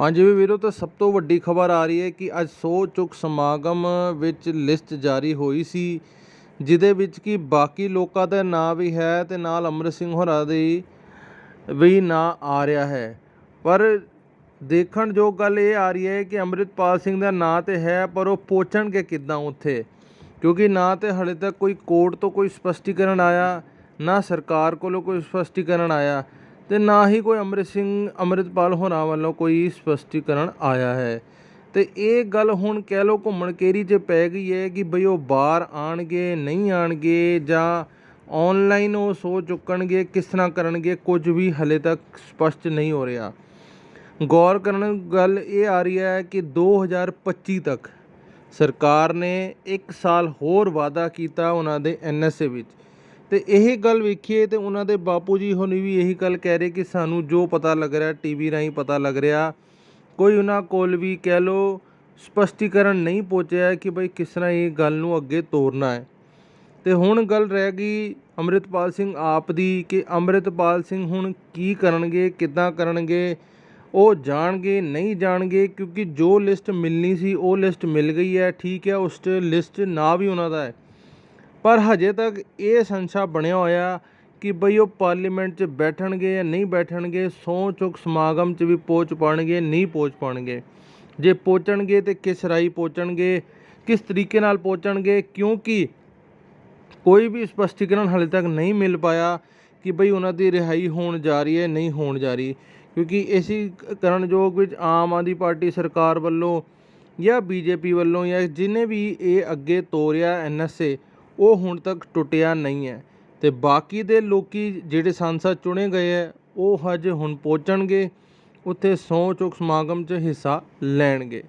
ਹਾਂਜੀ ਵੀ ਵੀਰੋ, ਤਾਂ ਸਭ ਤੋਂ ਵੱਡੀ ਖਬਰ ਆ ਰਹੀ ਹੈ ਕਿ ਅੱਜ ਸੌ ਚੁੱਕ ਸਮਾਗਮ ਵਿੱਚ ਲਿਸਟ ਜਾਰੀ ਹੋਈ ਸੀ, ਜਿਹਦੇ ਵਿੱਚ ਕਿ ਬਾਕੀ ਲੋਕਾਂ ਦਾ ਨਾਂ ਵੀ ਹੈ ਤੇ ਨਾਲ ਅੰਮ੍ਰਿਤ ਸਿੰਘ ਹੋਰਾਂ ਦੀ ਵੀ ਨਾਂ ਆ ਰਿਹਾ ਹੈ। ਪਰ ਦੇਖਣ ਜੋ ਗੱਲ ਇਹ ਆ ਰਹੀ ਹੈ ਕਿ ਅੰਮ੍ਰਿਤਪਾਲ ਸਿੰਘ ਦਾ ਨਾਂ ਤੇ ਹੈ, ਪਰ ਉਹ ਪਹੁੰਚਣਗੇ ਕਿੱਦਾਂ ਉੱਥੇ? ਕਿਉਂਕਿ ਨਾ ਤੇ ਹਲੇ ਤੱਕ ਕੋਈ ਕੋਰਟ ਤੋਂ ਕੋਈ ਸਪਸ਼ਟੀਕਰਨ ਆਇਆ, ਨਾ ਸਰਕਾਰ ਕੋਲੋਂ ਕੋਈ ਸਪਸ਼ਟੀਕਰਨ ਆਇਆ। ਅਤੇ ਨਾ ਹੀ ਕੋਈ ਅੰਮ੍ਰਿਤ ਸਿੰਘ ਅੰਮ੍ਰਿਤਪਾਲ ਹੋਰਾਂ ਵੱਲੋਂ ਕੋਈ ਸਪਸ਼ਟੀਕਰਨ ਆਇਆ ਹੈ। ਅਤੇ ਇਹ ਗੱਲ ਹੁਣ ਕਹਿ ਲਓ ਘੁੰਮਣ ਕੇਰੀ 'ਚ ਪੈ ਗਈ ਹੈ ਕਿ ਬਈ ਉਹ ਬਾਹਰ ਆਉਣਗੇ ਨਹੀਂ ਆਉਣਗੇ ਜਾਂ ਔਨਲਾਈਨ ਉਹ ਸੋ ਚੁੱਕਣਗੇ, ਕਿਸ ਤਰ੍ਹਾਂ ਕਰਨਗੇ, ਕੁਝ ਵੀ ਹਲੇ ਤੱਕ ਸਪਸ਼ਟ ਨਹੀਂ ਹੋ ਰਿਹਾ। ਗੌਰ ਕਰਨ ਗੱਲ ਇਹ ਆ ਰਹੀ ਹੈ ਕਿ 2025 ਤੱਕ ਸਰਕਾਰ ਨੇ 1 ਸਾਲ ਹੋਰ ਵਾਅਦਾ ਕੀਤਾ ਉਹਨਾਂ ਦੇ ਐਨਐਸਏ ਵਿੱਚ। ਅਤੇ ਇਹ ਗੱਲ ਵੇਖੀਏ ਤਾਂ ਉਹਨਾਂ ਦੇ ਬਾਪੂ ਜੀ ਹੋਣੀ ਵੀ ਇਹੀ ਗੱਲ ਕਹਿ ਰਹੇ ਕਿ ਸਾਨੂੰ ਜੋ ਪਤਾ ਲੱਗ ਰਿਹਾ ਟੀ ਵੀ ਰਾਹੀਂ ਪਤਾ ਲੱਗ ਰਿਹਾ, ਕੋਈ ਉਹਨਾਂ ਕੋਲ ਵੀ ਕਹਿ ਲਓ ਸਪਸ਼ਟੀਕਰਨ ਨਹੀਂ ਪਹੁੰਚਿਆ ਕਿ ਬਈ ਕਿਸ ਤਰ੍ਹਾਂ ਇਹ ਗੱਲ ਨੂੰ ਅੱਗੇ ਤੋਰਨਾ ਹੈ। ਤੇ ਹੁਣ ਗੱਲ ਰਹਿ ਗਈ ਅੰਮ੍ਰਿਤਪਾਲ ਸਿੰਘ ਆਪ ਦੀ ਕਿ ਅੰਮ੍ਰਿਤਪਾਲ ਸਿੰਘ ਹੁਣ ਕੀ ਕਰਨਗੇ, ਕਿੱਦਾਂ ਕਰਨਗੇ, ਉਹ ਜਾਣਗੇ, ਨਹੀਂ ਜਾਣਗੇ, ਕਿਉਂਕਿ ਜੋ ਲਿਸਟ ਮਿਲਣੀ ਸੀ ਉਹ ਲਿਸਟ ਮਿਲ ਗਈ ਹੈ, ਠੀਕ ਹੈ, ਉਸ 'ਚ ਲਿਸਟ ਨਾ ਵੀ ਉਹਨਾਂ ਦਾ ਹੈ। ਪਰ ਹਜੇ ਤੱਕ ਇਹ ਸੰਸ਼ਾ ਬਣਿਆ ਹੋਇਆ ਕਿ ਬਈ ਉਹ ਪਾਰਲੀਮੈਂਟ 'ਚ ਬੈਠਣਗੇ ਜਾਂ ਨਹੀਂ ਬੈਠਣਗੇ, ਸਹੁੰ ਚੁੱਕ ਸਮਾਗਮ 'ਚ ਵੀ ਪਹੁੰਚ ਪਾਣਗੇ ਨਹੀਂ ਪਹੁੰਚ ਪਾਣਗੇ ਜੇ ਪਹੁੰਚਣਗੇ ਤੇ ਕਿਸ ਰਾਹੀਂ ਪਹੁੰਚਣਗੇ, ਕਿਸ ਤਰੀਕੇ ਨਾਲ ਪਹੁੰਚਣਗੇ, ਕਿਉਂਕਿ ਕੋਈ ਵੀ ਸਪਸ਼ਟੀਕਰਨ ਹਾਲੇ ਤੱਕ ਨਹੀਂ ਮਿਲ ਪਾਇਆ ਕਿ ਬਈ ਉਹਨਾਂ ਦੀ ਰਿਹਾਈ ਹੋਣ ਜਾ ਰਹੀ ਹੈ, ਨਹੀਂ ਹੋਣ ਜਾ ਰਹੀ। ਕਿਉਂਕਿ ਇਸੀ ਕਰਨਯੋਗ ਵਿੱਚ ਆਮ ਆਦਮੀ ਪਾਰਟੀ ਸਰਕਾਰ ਵੱਲੋਂ ਜਾਂ ਬੀਜੇਪੀ ਵੱਲੋਂ ਜਾਂ ਜਿਹਨੇ ਵੀ ਇਹ ਅੱਗੇ ਤੋਰਿਆ ਐਨਐਸਏ ਉਹ ਹੁਣ ਤੱਕ ਟੁੱਟਿਆ ਨਹੀਂ ਹੈ ਤੇ ਬਾਕੀ ਦੇ ਲੋਕੀ ਜਿਹੜੇ ਸੰਸਦ ਚੁਣੇ ਗਏ ਹੈ, ਉਹ ਹਜੇ ਹੁਣ ਪਹੁੰਚਣਗੇ, ਉੱਥੇ ਸਹੁੰ ਚੁੱਕ ਸਮਾਗਮ 'ਚ ਹਿੱਸਾ ਲੈਣਗੇ।